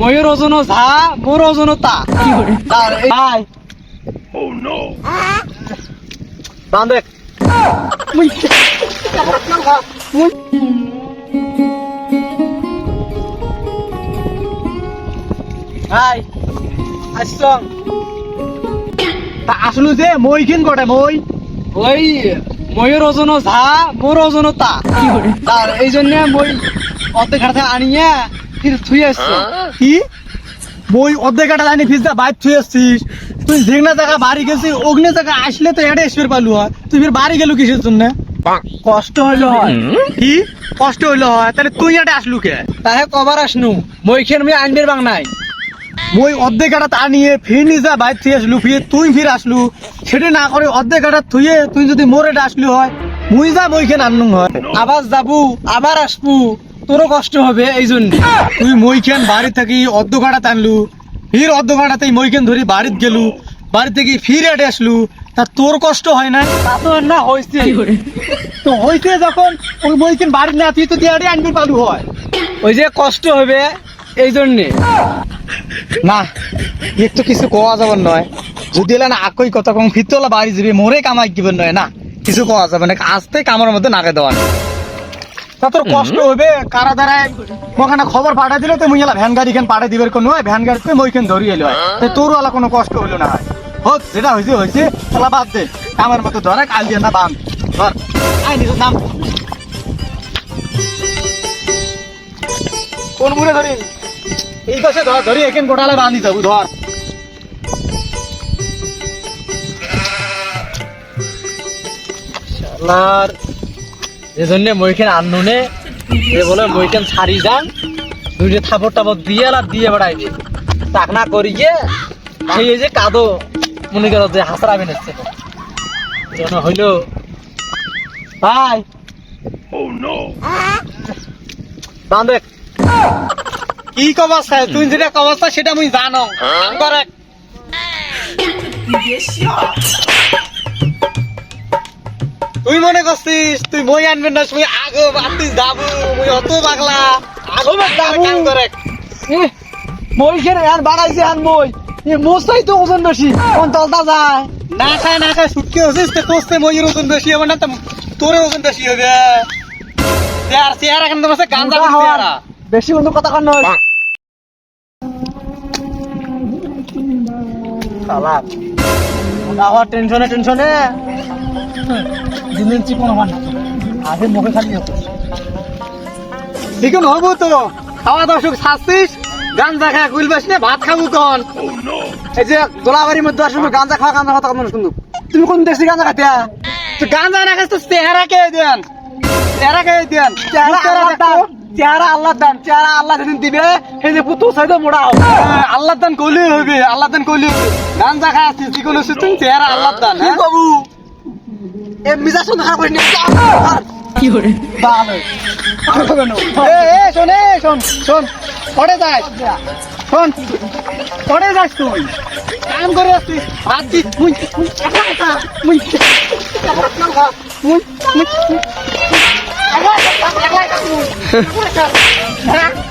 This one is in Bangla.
ময়ূর ওজনও ঝা মোর ওজনও তা। আসলো যে, মই কিন গটে মই? ওই ময়ূর ওজনও ঝা মোর ওজনও তা। এই জন্য মই অর্ধেক হাতে আনিয়ে ফির থুই আসছো? কি? মই অর্ধেক কাটা জানি ফিজদা বাইর থুই আসছিস। তুই যেগনা জায়গা বাড়ি গেছিস অগ্নি জায়গা আসলে তো এটা এসবের পালু হয়। তুই ফির বাড়ি গেলু কিসের জন্য? কষ্ট হইল হয়। কি? কষ্ট হইল হয়? তাহলে তুই এটা আসলু কে? তাহে কবার আসনু। মই খেন আমি আনবির বাং নাই। মই অর্ধেক কাটা তা নিয়ে ফির নিজা বাইর থুই আসলু ফির তুই ফির আসলু। সেটা না করে অর্ধেক কাটা থুয়ে তুই যদি মোর এটা আসলু হয় মুই যা মই খেন আনলুম হয়। আবার যাবু আবার আসবু। তোরও কষ্ট হবে এই জন্য। তুই মই খেন বাড়ি থাকি অর্ধ কাটা টানলু ফির অর্ধ কাটাতেই মই খেন ধরি বাড়িত গেলু। বাড়ি থেকে ফির এটে আসলু। তা তোর কষ্ট হয় না? তা তো না হয়েছে তো হইতে যখন ওই মই খেন বাড়ি না তুই তো দিয়ে আনবি পালু হয়। ওই যে কষ্ট হবে এই জন্যে। না তো কিছু কোয়া যাবার নয়। যদি এলা না আকই কথা কম ফিরতলা বাড়ি যাবি মোরে কামাই দিবেন নয় না। কিছু কোয়া যাবে না আসতে কামার মধ্যে নাকে দেওয়া নেই। তা তোর কষ্ট হবে কারা দ্বারায় মোখানে খবর পাঠাই দিলে তো মুই এলা ভ্যান গাড়ি খান পাঠাই দিবের কোনো ভ্যান গাড়িতে মই খান ধরি এলো হয় তো তোর আলা কোনো কষ্ট হইল না হোক যেটা হয়েছে হয়েছে তালা বাদ দে। কামার মতো ধরে কাল দিয়ে না বান ধর। আই নিজের নাম। কোন মুড়ে ধরি? এই পাশে ধর ধরি এখান গোটালে বান্ধি যাব ধর। শালার। এই জন্য মইখান আননু নে এ বলে মইখান ছাড়ি যান দুইটা থাপড় টাপড় দিয়ে আর দিয়ে বেড়াই দিয়ে তাক না করিয়ে সেই যে কাদো মনে করো যে হাসরা বেনেছে। যেন হইল ভাই। বান্ধে কি কবাস তুই যেটা কবাস সেটা মুই জানো। করে তুই মনে করছিস তুই মই আনবেন না তুই আগো বাতিস দাবু মুই অত পাগলা। আগো যাব। কাম করে মই খেয়ে আর বাড়াইছে আর মই? এ মোস্তাই তো ওজন বেশি কোন তলটা যায়। না খায় না খায় সুটকে হচ্ছিস তো তোস্তে মইয়ের ওজন বেশি হবে না তো তোর ওজন বেশি হবে। চেয়ার চেয়ার এখন তোমার সাথে গান্দা চেহারা। বেশি অন্য কথা কর নয় শালা আমার টেনশনে টেনশনে। দিনের চিকন হবার না। আগে মুখে খালি হতো চিকন হব তো। খাওয়া দাওয়া সুখ শাস্তিস গাঞ্জা খায় কুইলবাস নে ভাত খাব কন এই যে দোলাবাড়ির মধ্যে আসলে গাঁজা খাওয়া গাঁজা কথা কথা শুনু তুমি কোন দেশি গাঁজা খাতে তো গাঞ্জা না খাস তো চেহারা কে দেন? চেহারা কে দেন? চেহারা চেহারা আল্লাহ দান চেহারা আল্লাহ যেদিন দিবে সেই যে পুতু সাইডে মোড়া হবে হ্যাঁ, আল্লাহ দান কইলে হবে আল্লাহ দান কইলে হবে। গাঞ্জা খায় আসছিস চিকন হচ্ছিস তুমি চেহারা আল্লাহ দান কি হ্যাঁ? কবু এ মিজা শুনে খারাপ করিনি ভালো এ এ শোন এ শোন শোন পড়ে যাস। শোন পড়ে যাস তুই। কাম করে আসছিস। হাত দিস মুই মুই মুই। মুই। 你给我等着